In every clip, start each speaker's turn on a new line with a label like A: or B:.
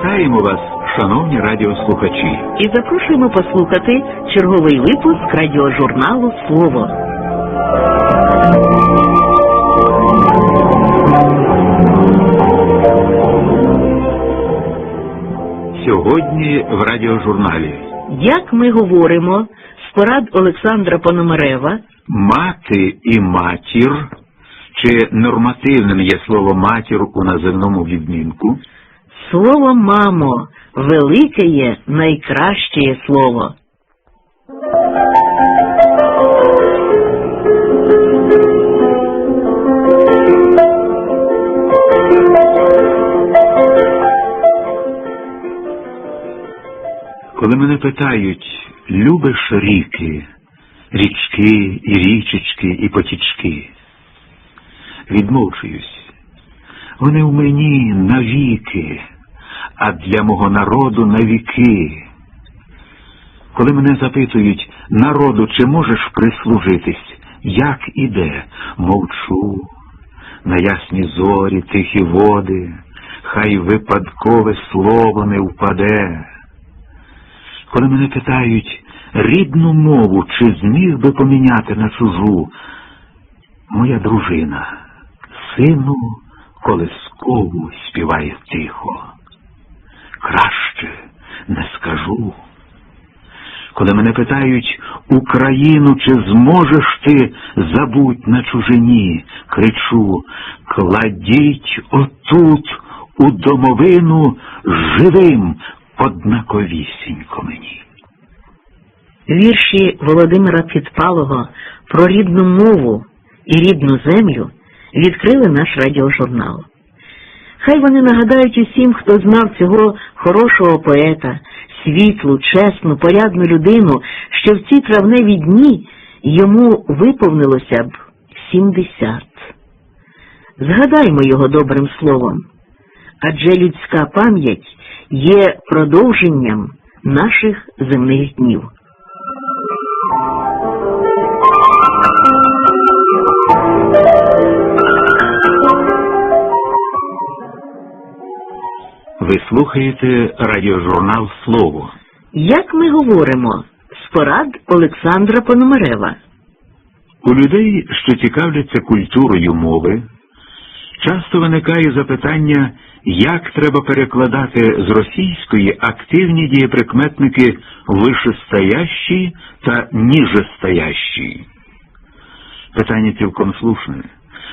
A: Вітаємо вас, шановні радіослухачі.
B: І запрошуємо послухати черговий випуск радіожурналу Слово.
A: Сьогодні в радіожурналі
B: Як ми говоримо з порад Олександра Пономарева,
A: мати і матір, чи нормативним є слово матір у називному відмінку,
B: слово мамо велике є найкраще слово.
A: коли мене питають, любиш ріки, річки і річечки і потічки, відмовчуюсь. Вони в мені навіки, а для мого народу навіки. Коли мене запитують, народу, чи можеш прислужитись, як іде, мовчу, на ясні зорі, тихі води, хай випадкове слово не впаде. Коли мене питають рідну мову, чи зміг би поміняти на чужу, моя дружина, сину колискову співає тихо. Краще не скажу. Коли мене питають Україну, чи зможеш ти забуть на чужині, кричу кладіть отут у домовину живим однаковісінько мені.
B: Вірші Володимира Підпалого про рідну мову і рідну землю відкрили наш радіожурнал. Хай вони нагадають усім, хто знав цього хорошого поета, світлу, чесну, порядну людину, що в ці травневі дні йому виповнилося б сімдесят. Згадаймо його добрим словом, адже людська пам'ять є продовженням наших земних днів.
A: Ви слухаєте радіожурнал Слово.
B: Як ми говоримо з порад Олександра Пономарева?
A: У людей, що цікавляться культурою мови, часто виникає запитання, як треба перекладати з російської активні дієприкметники вишестоящі та ніжестоящі. Питання цілком слушне,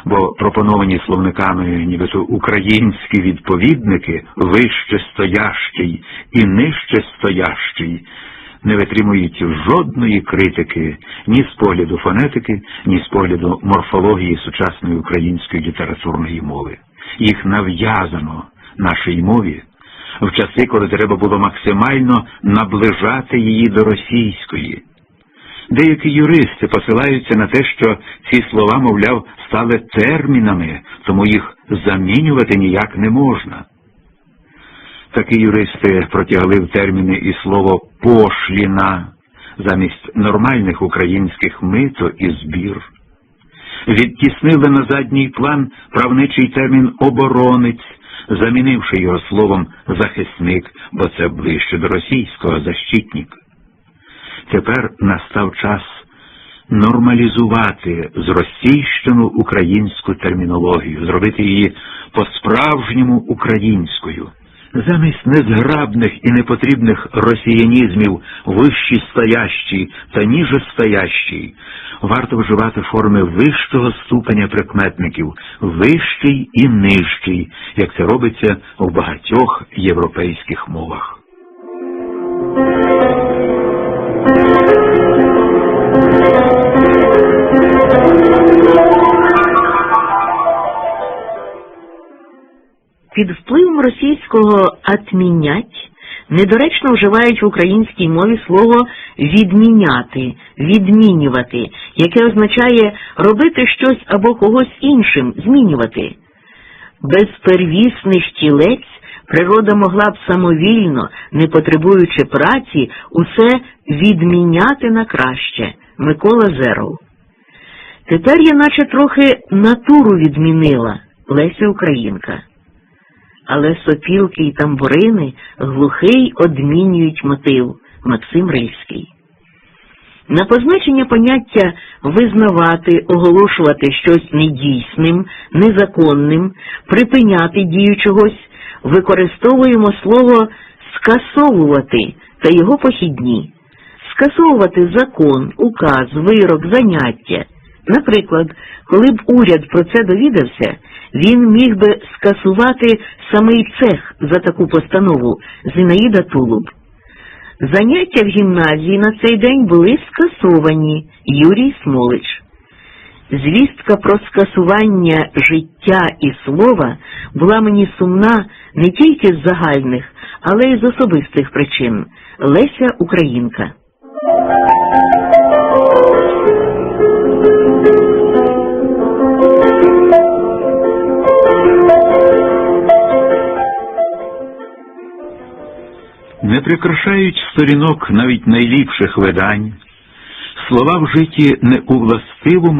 A: бо пропоновані словниками нібито українські відповідники вищестоящий і нижчестоящий не витримують жодної критики ні з погляду фонетики, ні з погляду морфології сучасної української літературної мови. Їх нав'язано нашій мові в часи, коли треба було максимально наближати її до російської. Деякі юристи посилаються на те, що ці слова, мовляв, стали термінами, тому їх замінювати ніяк не можна. Такі юристи протягли в терміни і слово пошліна замість нормальних українських мито і збір. Відтіснили на задній план правничий термін оборонець, замінивши його словом захисник, бо це ближче до російського защитник. Тепер настав час нормалізувати зросійщену українську термінологію, зробити її по-справжньому українською. Замість незграбних і непотрібних росіянізмів вищі стоящі та ніжестоящі варто вживати форми вищого ступеня прикметників, вищий і нижчий, як це робиться в багатьох європейських мовах.
B: Під впливом російського «отмінять» недоречно вживають в українській мові слово відміняти, відмінювати, яке означає робити щось або когось іншим, змінювати. Безпервісний штілець природа могла б самовільно, не потребуючи праці, усе відміняти на краще. Микола Зеров. Тепер я наче трохи натуру відмінила Леся Українка. Але сопілки й тамбурини глухий одмінюють мотив Максим Рильський. На позначення поняття визнавати, оголошувати щось недійсним, незаконним, припиняти дію чогось, використовуємо слово скасовувати та його похідні. Скасовувати закон, указ, вирок, заняття. Наприклад, коли б уряд про це довідався, він міг би скасувати самий цех за таку постанову Зінаїда Тулуб. Заняття в гімназії на цей день були скасовані Юрій Смолич. Звістка про скасування життя і слова була мені сумна не тільки з загальних, але й з особистих причин. Леся Українка.
A: Не прикрашають сторінок навіть найліпших видань, слова вжиті не у властивому